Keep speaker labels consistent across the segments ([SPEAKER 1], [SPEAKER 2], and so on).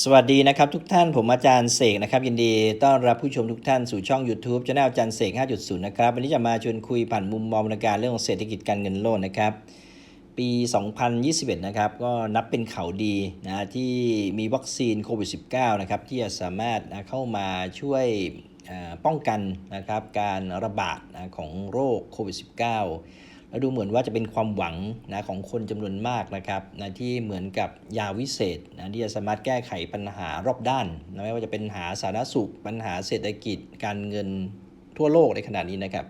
[SPEAKER 1] สวัสดีนะครับทุกท่านผมอาจารย์เสกนะครับ ยินดีต้อนรับผู้ชมทุกท่านสู่ช่อง YouTube ช anel อาจารย์เสก 5.0 นะครับ วันนี้จะมาชวนคุยผ่านมุมมองในการเรื่องของเศรษฐกิจการเงินโลกนะครับ ปี 2021 นะครับ ก็นับเป็นข่าวดีนะที่มีวัคซีนโควิด -19 นะครับ ที่จะสามารถนะเข้ามาช่วยป้องกันนะครับการระบาดนะของโรคโควิด -19 แล้วดูเหมือนว่าจะเป็นความหวังนะของคนจำนวนมากนะครับนะที่เหมือนกับยาวิเศษนะที่จะสามารถแก้ไขปัญหารอบด้านนะไม่ว่าจะเป็นปัญหาสาธารณสุข ปัญหาเศรษฐกิจ การเงินทั่วโลกในขณะนี้นะครับ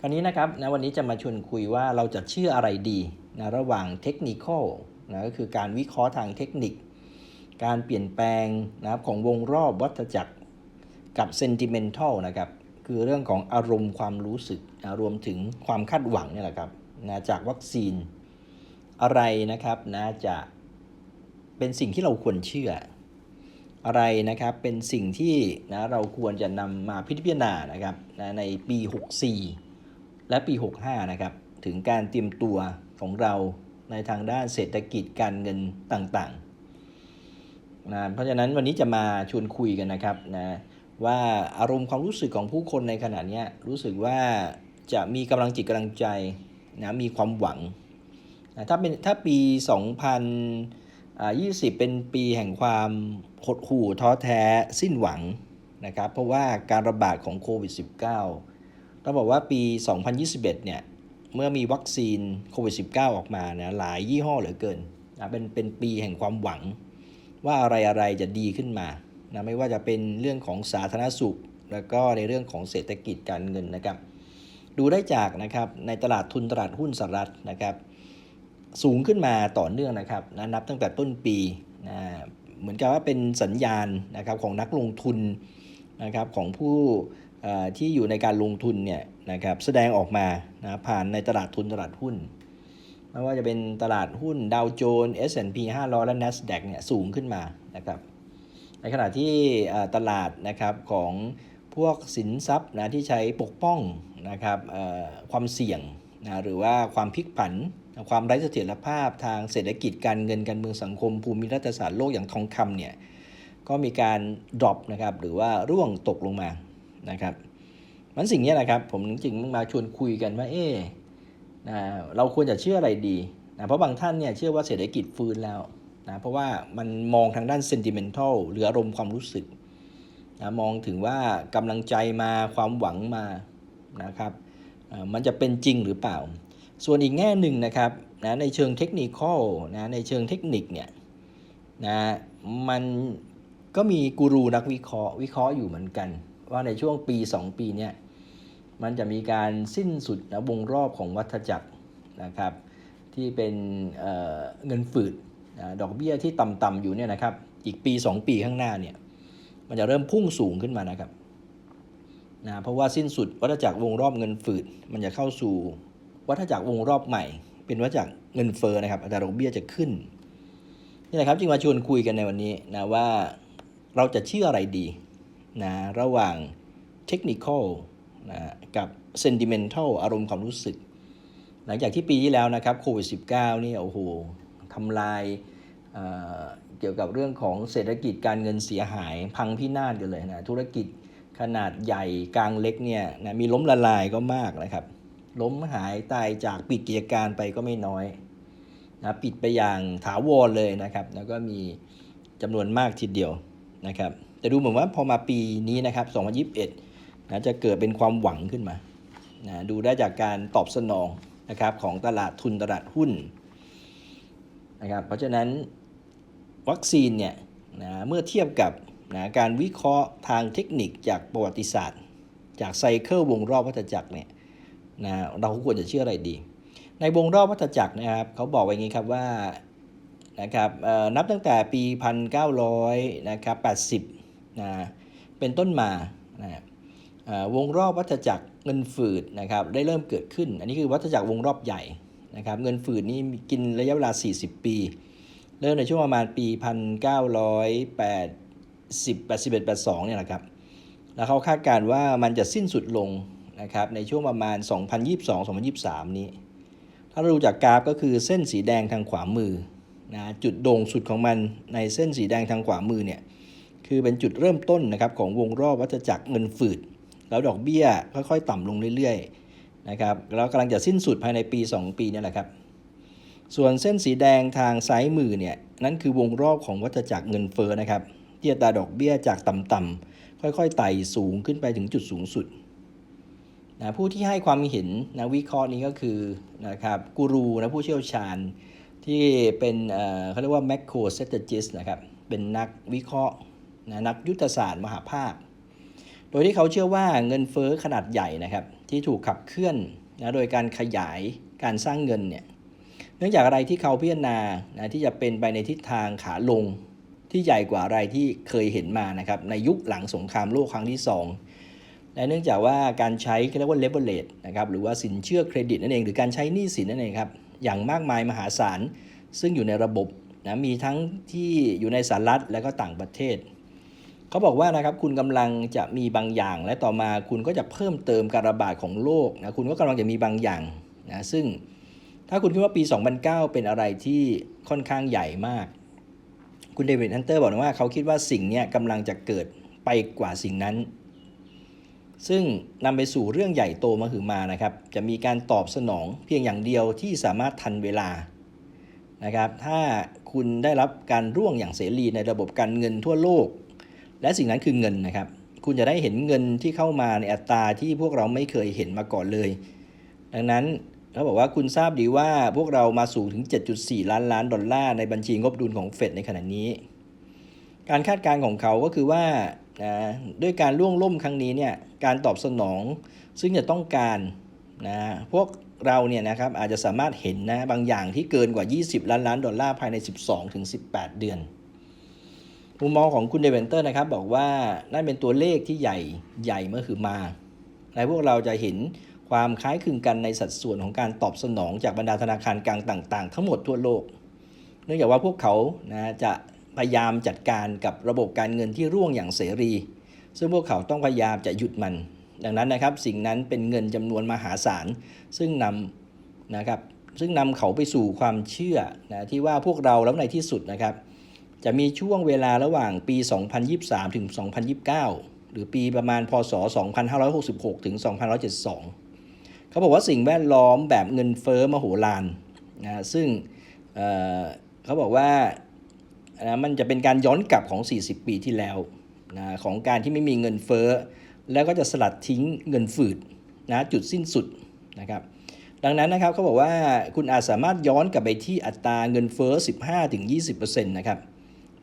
[SPEAKER 1] คราวนี้นะครับนะวันนี้จะมาชวนคุยว่าเราจะเชื่ออะไรดีนะระหว่างเทคนิคอลนะก็คือการวิเคราะห์ทางเทคนิค การเปลี่ยนแปลงนะครับของวงรอบวัฏจักรกับเซนติเมนทัลนะครับ คือเรื่องของอารมณ์ความรู้สึกนะรวมถึงความคาดหวังเนี่ยแหละครับนะจากวัคซีนอะไรนะครับนะจะเป็นสิ่งที่เราควรเชื่อ อะไรนะครับเป็นสิ่งที่นะเราควรจะนำมาพิจารณานะครับนะในปี 64 และปี 65 นะครับถึงการเตรียมตัวของเราในทางด้านเศรษฐกิจการเงินต่างๆนะเพราะฉะนั้นวันนี้จะมาชวนคุยกันนะครับนะ ว่าอารมณ์ความรู้สึกของผู้คนในขณะนี้รู้สึกว่าจะมีกำลังจิตกำลังใจนะมีความหวังนะถ้าเป็นถ้าปี 2020 เป็นปีแห่งความหดหู่ท้อแท้สิ้นหวังนะครับเพราะว่าการระบาดของโควิด -19 ต้องบอกว่าปี 2021 เนี่ยเมื่อมีวัคซีนโควิด -19 ออกมานะหลายยี่ห้อเหลือเกินนะเป็นเป็นปีแห่งความหวังว่าอะไรอะไรจะดีขึ้นมา นะไม่ว่าจะเป็นเรื่องของสาธารณสุข แล้วก็ในเรื่องของเศรษฐกิจการเงินนะครับ ดูได้จากนะครับในตลาดทุนตลาดหุ้นสหรัฐนะครับ สูงขึ้นมาต่อเนื่องนะครับนะนับตั้งแต่ต้นปีนะเหมือนกับว่าเป็นสัญญาณนะครับของนักลงทุนนะครับของผู้ที่อยู่ในการลงทุนเนี่ยนะครับแสดงออกมานะผ่านในตลาดทุนตลาดหุ้นไม่ว่าจะเป็นตลาดหุ้นดาวโจนส์ S&P 500 และ NASDAQ เนี่ยสูงขึ้นมานะครับ ในขณะที่ตลาดนะครับของพวกสินทรัพย์นะที่ใช้ปกป้องนะครับความเสี่ยงนะหรือว่าความพลิกผัน ความไร้เสถียรภาพทางเศรษฐกิจการเงินการเมืองสังคม ภูมิรัฐศาสตร์โลกอย่างทองคำเนี่ยก็มีการดรอปนะครับหรือว่าร่วงตกลงมานะครับมันสิ่งนี้แหละครับผมจริงๆมาชวนคุยกันว่าเอ๊นะเราควรจะเชื่ออะไรดีนะเพราะบางท่านเนี่ยเชื่อว่าเศรษฐกิจฟื้นแล้ว นะเพราะว่ามันมองทางด้าน sentimental หรืออารมณ์ความรู้สึกนะมองถึงว่ากำลังใจมาความหวังมานะครับมันจะเป็นจริงหรือเปล่า ส่วนอีกแง่หนึ่งนะครับนะในเชิงเทคนิคนะในเชิงเทคนิคเนี่ยนะมันก็มีกูรูนักวิเคราะห์วิเคราะห์อยู่เหมือนกัน ว่าในช่วงปี 2 ปีเนี่ยมันจะมีการสิ้นสุดนะวงรอบของวัฏจักรนะครับที่เป็นเเงินฝืด ดอกเบี้ยที่ต่ำๆอยู่เนี่ยนะครับ อีกปี 2 ปีข้างหน้าเนี่ย มันจะเริ่มพุ่งสูงขึ้นมานะครับนะเพราะว่าสิ้นสุดวัฏจักรวงรอบเงินฝืดมันจะเข้าสู่วัฏจักรวงรอบใหม่ เป็นวัฏจักรเงินเฟ้อนะครับอัตราดอกเบี้ยจะขึ้นนี่แหละครับจึงมาชวนคุยกันในวันนี้นะว่าเราจะเชื่ออะไรดีนะระหว่างเทคนิคอลนะกับเซนติเมนทัลอารมณ์ความรู้สึก หลังจากที่ปีที่แล้วนะครับโควิด -19 นี่โอ้โห ทำลายเกี่ยวกับเรื่องของเศรษฐกิจการเงินเสียหาย พังพินาศกันเลยนะธุรกิจขนาดใหญ่กลางเล็กเนี่ยนะมีล้มละลายก็มากนะครับ ล้มหายตายจากปิดกิจการไปก็ไม่น้อยนะปิดไปอย่างถาวรเลยนะครับ แล้วก็มีจำนวนมากทีเดียวนะครับแต่ดูเหมือนว่าพอมาปีนี้นะครับ2021นะจะเกิดเป็นความหวังขึ้นมานะดูได้จากการตอบสนองนะครับของตลาดทุนตลาดหุ้น นะครับเพราะฉะนั้นวัคซีนเนี่ยนะเมื่อเทียบกับนะการวิเคราะห์ทางเทคนิคจากประวัติศาสตร์ จากไซเคิลวงรอบวัฏจักรเนี่ยนะเราควรจะเชื่ออะไรดี ในวงรอบวัฏจักรนะครับเขาบอกไว้งี้ครับว่านะครับเอ่อนับตั้งแต่ปี 1900นะครับ80นะเป็นต้นมานะวงรอบวัฏจักรเงินฝืดนะครับได้เริ่มเกิดขึ้น อันนี้คือวัฏจักรวงรอบใหญ่ นะครับเงินฝืดนี่กินระยะเวลา 40 ปี เริ่มในช่วงประมาณปี 1980 81 82 เนี่ยแหละครับ แล้วเขาคาดการณ์ว่ามันจะสิ้นสุดลงนะครับในช่วงประมาณ 2022-2023 นี้ ถ้าเราดูจากกราฟก็คือเส้นสีแดงทางขวามือนะจุดโด่งสุดของมันในเส้นสีแดงทางขวามือเนี่ยคือเป็นจุดเริ่มต้นนะครับของวงรอบวัฏจักรเงินฝืด แล้วดอกเบี้ยค่อยๆ ต่ำลงเรื่อยๆ นะครับแล้วกำลังจะสิ้นสุดภายในปี 2 ปีนี่แหละครับส่วนเส้นสีแดงทางซ้ายมือเนี่ยนั่นคือวงรอบของวัฏจักรเงินเฟ้อนะครับที่อัตราดอกเบี้ยจากต่ำๆค่อยๆไต่สูงขึ้นไปถึงจุดสูงสุดนะผู้ที่ให้ความเห็นนะวิเคราะห์นี้ก็คือนะครับกูรูนะผู้เชี่ยวชาญที่เป็นเขาเรียกว่า macro strategist นะครับเป็นนักวิเคราะห์นะนักยุทธศาสตร์มหาภาค ยที่เขาเชื่อว่าเงินเฟ้อขนาดใหญ่นะครับ ที่ถูกขับเคลื่อนนะโดยการขยายการสร้างเงินเนี่ยเนื่องจากอะไรที่เขาพิจารณานะที่จะเป็นไปในทิศทางขาลงที่ใหญ่กว่าอะไรที่เคยเห็นมานะครับในยุคหลังสงครามโลกครั้งที่ 2 และเนื่องจากว่าการใช้เรียกว่า leverage นะครับหรือว่าสินเชื่อเครดิตนั่นเองหรือการใช้หนี้สินนั่นเองครับอย่างมากมายมหาศาลซึ่งอยู่ในระบบนะมีทั้งที่อยู่ในสหรัฐและก็ต่างประเทศ เขาบอกว่านะครับคุณกำลังจะมีบางอย่าง และต่อมาคุณก็จะเพิ่มเติมการระบาดของโรคนะคุณก็กำลังจะมีบางอย่างนะซึ่งถ้าคุณคิดว่าปี 2009 เป็นอะไรที่ค่อนข้างใหญ่มาก คุณเดวิดฮันเตอร์บอกว่าเขาคิดว่าสิ่งนี้กำลังจะเกิดไปกว่าสิ่งนั้น ซึ่งนำไปสู่เรื่องใหญ่โตมาหือมานะครับ จะมีการตอบสนองเพียงอย่างเดียวที่สามารถทันเวลานะครับ ถ้าคุณได้รับการร่วงอย่างเสรีในระบบการเงินทั่วโลก และสิ่งนั้นคือเงินนะครับ คุณจะได้เห็นเงินที่เข้ามาในอัตราที่พวกเราไม่เคยเห็นมาก่อนเลย ดังนั้นเขาบอกว่าคุณทราบดีว่าพวกเรามาสู่ถึง 7.4 ล้านล้านดอลลาร์ในบัญชีงบดุลของเฟดในขณะนี้ การคาดการณ์ของเขาก็คือว่าด้วยการล่วงล่มครั้งนี้เนี่ยการตอบสนองซึ่งจะต้องการนะพวกเราเนี่ยนะครับอาจจะสามารถเห็นนะบางอย่างที่เกินกว่า 20 ล้านล้านดอลลาร์ภายใน 12ถึง18 เดือน มุมมองของคุณเดเวนเตอร์นะครับ บอกว่านั่นเป็นตัวเลขที่ใหญ่ใหญ่เมื่อคือมาและพวกเราจะเห็นความคล้ายคลึงกันในสัดส่วนของการตอบสนองจากบรรดาธนาคารกลางต่างๆ ทั้งหมดทั่วโลก เนื่องจากว่าพวกเขานะจะพยายามจัดการกับระบบการเงินที่ร่วงอย่างเสรี ซึ่งพวกเขาต้องพยายามจะหยุดมัน ดังนั้นนะครับสิ่งนั้นเป็นเงินจำนวนมหาศาล ซึ่งนำนะครับซึ่งนำเขาไปสู่ความเชื่อนะที่ว่าพวกเราแล้วในที่สุดนะครับ จะมีช่วงเวลาระหว่างปี 2023 ถึง 2029 หรือปีประมาณพศ 2566 ถึง2172 เขาบอกว่าสิ่งแวดล้อมแบบเงินเฟ้อมโหฬารนะซึ่งเเขาบอกว่านะมันจะเป็นการย้อนกลับของ 40 ปีที่แล้วนะของการที่ไม่มีเงินเฟ้อ แล้วก็จะสลัดทิ้งเงินฝืดนะจุดสิ้นสุดนะครับดังนั้นนะครับเขาบอกว่าคุณอาจสามารถย้อนกลับไปที่อัตราเงินเฟ้อ 15-20%นะครับ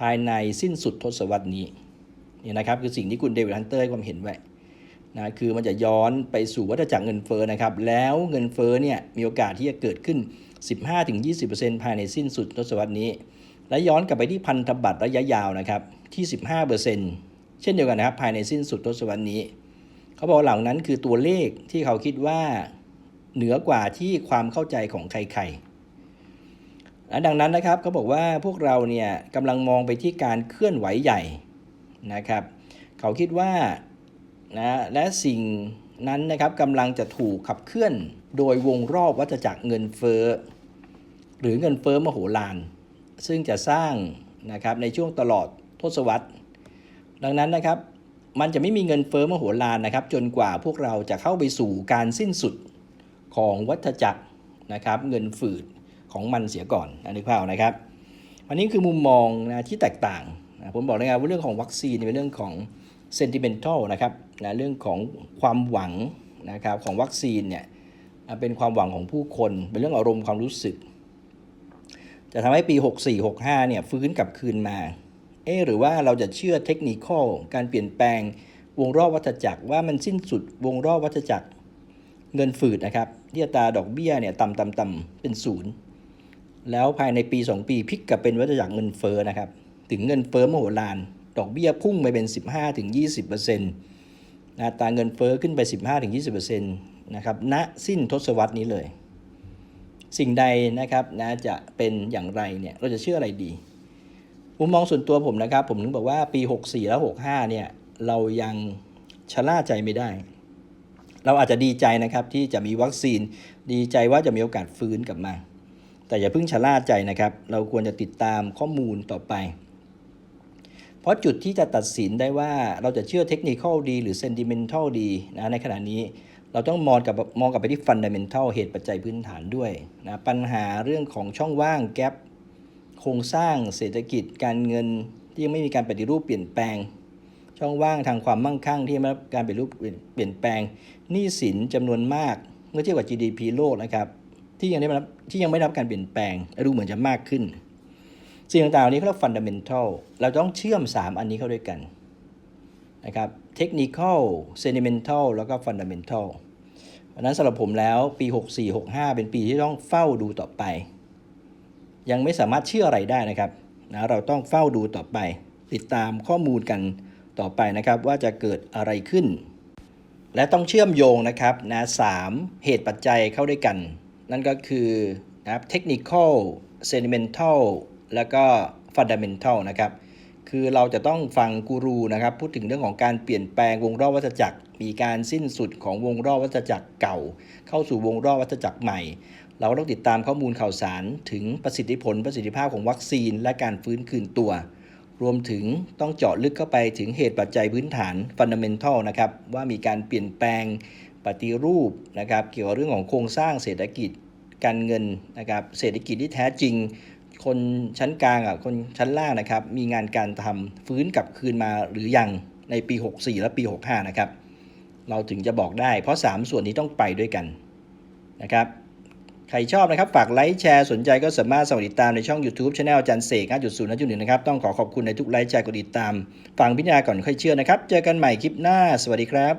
[SPEAKER 1] ภายในสิ้นสุดทศวรรษนี้นี่นะครับคือสิ่งที่คุณเดวิดฮันเตอร์ให้ความเห็นไว้นะคือมันจะย้อนไปสู่วัฏจักรเงินเฟ้อนะครับ แล้วเงินเฟ้อเนี่ยมีโอกาสที่จะเกิดขึ้น 15-20%ภายในสิ้นสุดทศวรรษนี้ และย้อนกลับไปที่พันธบัตรระยะยาวนะครับที่ 15%เช่นเดียวกันนะครับภายในสิ้นสุดทศวรรษนี้ เขาบอกเหล่านั้นคือตัวเลขที่เขาคิดว่าเหนือกว่าที่ความเข้าใจของใครๆ ดังนั้นนะครับเขาบอกว่าพวกเราเนี่ยกำลังมองไปที่การเคลื่อนไหวใหญ่นะครับ เขาคิดว่านะและสิ่งนั้นนะครับกำลังจะถูกขับเคลื่อนโดยวงรอบวัฏจักรเงินเฟ้อหรือเงินเฟ้อมโหฬารซึ่งจะสร้างนะครับในช่วงตลอดทศวรรษ ดังนั้นนะครับมันจะไม่มีเงินเฟ้อมโหฬารนะครับ จนกว่าพวกเราจะเข้าไปสู่การสิ้นสุดของวัฏจักรนะครับ เงินฝืด ของมันเสียก่อนอันนี้ข่าวนะครับอันนี้คือมุมมองนะที่แตกต่างนะผมบอกเลยครับว่าเรื่องของวัคซีนเป็นเรื่องของ sentimental นะครับนะเรื่องของความหวังนะครับของวัคซีนเนี่ยนะเป็นความหวังของผู้คน เป็นเรื่องอารมณ์ความรู้สึก จะทำให้ปี 64-65เนี่ยฟื้นกลับคืนมาเอ๊หรือว่าเราจะเชื่อเทคนิคอลการเปลี่ยนแปลงวงรอบวัฏจักรว่ามันสิ้นสุดวงรอบวัฏจักรเงินฝืดนะครับที่อัตราดอกเบี้ยเนี่ยต่ำต่ำต่ำเป็นศูนย์ แล้วภายในปี 2 ปีพลิกกลับเป็นวัฏจักรเงินเฟ้อนะครับ ถึงเงินเฟ้อมโหฬารดอกเบี้ยพุ่งไปเป็น 15-20%นะอัตาเงินเฟ้อขึ้นไป 15-20%นะครับณสิ้นทศวรรษนี้เลย สิ่งใดนะครับนะจะเป็นอย่างไรเนี่ยเราจะเชื่ออะไรดีมุมมองส่วนตัวผมนะครับ ผมถึงบอกว่าปี 64 และ 65 เนี่ย เรายังชะล่าใจไม่ได้ เราอาจจะดีใจนะครับที่จะมีวัคซีนดีใจว่าจะมีโอกาสฟื้นกลับมา แต่อย่าเพิ่งชะล่าใจนะครับ เราควรจะติดตามข้อมูลต่อไป เพราะจุดที่จะตัดสินได้ว่าเราจะเชื่อเทคนิคดี หรือเซนติเมนทัลดีนะในขณะนี้เราต้องมองกับมองกับไปที่ฟันเดัมนทัลเหตุปัจจัยพื้นฐานด้วยนะปัญหาเรื่องของช่องว่างแกลบโครงสร้างเศรษฐกิจการเงินที่ยังไม่มีการปฏิรูปเปลี่ยนแปลง ช่องว่างทางความมั่งคั่งที่ไม่ได้รับการปลี่ยนรูปเปลี่ยนแปลงหนี้สินจำนวนมากเมื่อเทียบกับ GDP โลกนะครับ ที่ยังได้รับที่ยังไม่รับการเปลี่ยนแปลงและดูเหมือนจะมากขึ้น สิ่งต่างๆเหล่านี้เขาเรียกฟันดัมเ n นทัลเราต้องเชื่อม 3 อันนี้เข้าด้วยกันนะครับเทคนิคอลเซนิเมนทัลแล้วก็ฟันดัมเ n นทัลเพราะนั้นสำหรับผมแล้วปี 64-65 เป็นปีที่ต้องเฝ้าดูต่อไป ยังไม่สามารถเชื่ออะไรได้นะครับนะเราต้องเฝ้าดูต่อไป ติดตามข้อมูลกันต่อไปนะครับว่าจะเกิดอะไรขึ้น และต้องเชื่อมโยงนะครับนะสามเหตุปัจจัยเข้าด้วยกัน นั่นก็คือนะครับ technical sentimental แล้วก็ fundamental นะครับ คือเราจะต้องฟังกูรูนะครับ พูดถึงเรื่องของการเปลี่ยนแปลงวงรอบวัฏจักร มีการสิ้นสุดของวงรอบวัฏจักรเก่า เข้าสู่วงรอบวัฏจักรใหม่ เราต้องติดตามข้อมูลข่าวสารถึงประสิทธิผลประสิทธิภาพของวัคซีน และการฟื้นคืนตัว รวมถึงต้องเจาะลึกเข้าไปถึงเหตุปัจจัยพื้นฐาน fundamental นะครับว่ามีการเปลี่ยนแปลง ปฏิรูปนะครับเกี่ยวกับเรื่องของโครงสร้างเศรษฐกิจการเงินนะครับเศรษฐกิจที่แท้จริง คนชั้นกลางอะคนชั้นล่างนะครับมีงานการทำฟื้นกลับคืนมาหรือยังในปี 64 และปี 65 นะครับ เราถึงจะบอกได้ เพราะ 3 ส่วนนี้ต้องไปด้วยกันนะครับใครชอบนะครับ ฝากไลค์แชร์สนใจก็สามารถสมัครติดตามในช่อง YouTube Channel อาจารย์เสก5.0 5.1 นะครับ ต้องขอขอบคุณในทุกไลค์แชร์กดติดตาม ฟังพิจารณาก่อนค่อยเชื่อนะครับ เจอกันใหม่คลิปหน้า สวัสดีครับ